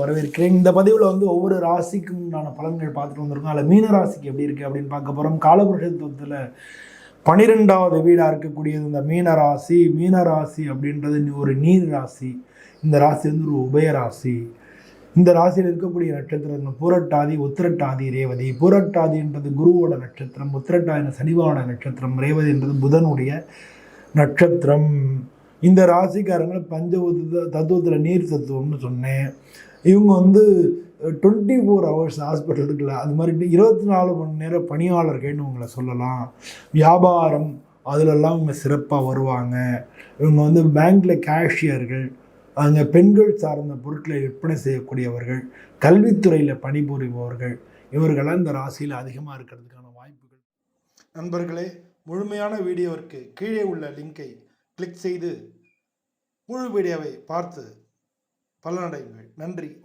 வரவேற்கிறேன். இந்த பதிவில் வந்து ஒவ்வொரு ராசிக்கும் உண்டான பலன்கள் பார்த்துட்டு வந்திருக்கோம். அதில் மீன ராசிக்கு எப்படி இருக்குது அப்படின்னு பார்க்க போகிறோம் காலபுருஷத்துவத்தில் பனிரெண்டாவது வீடாக இருக்கக்கூடியது இந்த மீன ராசி. மீன ராசி அப்படின்றது ஒரு நீர் ராசி. இந்த ராசி வந்து ஒரு உபய ராசி. இந்த ராசியில் இருக்கக்கூடிய நட்சத்திரம் பூரட்டாதி உத்திரட்டாதி ரேவதி. பூரட்டாதின்றது குருவோட நட்சத்திரம் உத்திரட்டாதி சனிவான நட்சத்திரம் ரேவதின்றது புதனுடைய நட்சத்திரம். இந்த ராசிக்காரங்களை பஞ்ச தத்துவத்தில் நீர் தத்துவம்னு சொன்னேன். இவங்க வந்து டுவெண்ட்டி ஃபோர் ஹவர்ஸ் ஹாஸ்பிட்டல் இருக்குல்ல அது மாதிரி இருபத்தி நாலு மணி நேரம் பணியாளர்கள்னு உங்களை சொல்லலாம். வியாபாரம் அதிலெல்லாம் இவங்க சிறப்பாக வருவாங்க. இவங்க வந்து பேங்க்கில் கேஷியர்கள் அங்கே பெண்கள் சார்ந்த பொருட்களை விற்பனை செய்யக்கூடியவர்கள் கல்வித்துறையில் பணிபுரிபவர்கள் இவர்களெல்லாம் இந்த ராசியில் அதிகமாக இருக்கிறதுக்கான வாய்ப்புகள். நண்பர்களே முழுமையான வீடியோவிற்கு கீழே உள்ள லிங்கை கிளிக் செய்து முழு வீடியோவை பார்த்து பலனடையுங்கள். நன்றி.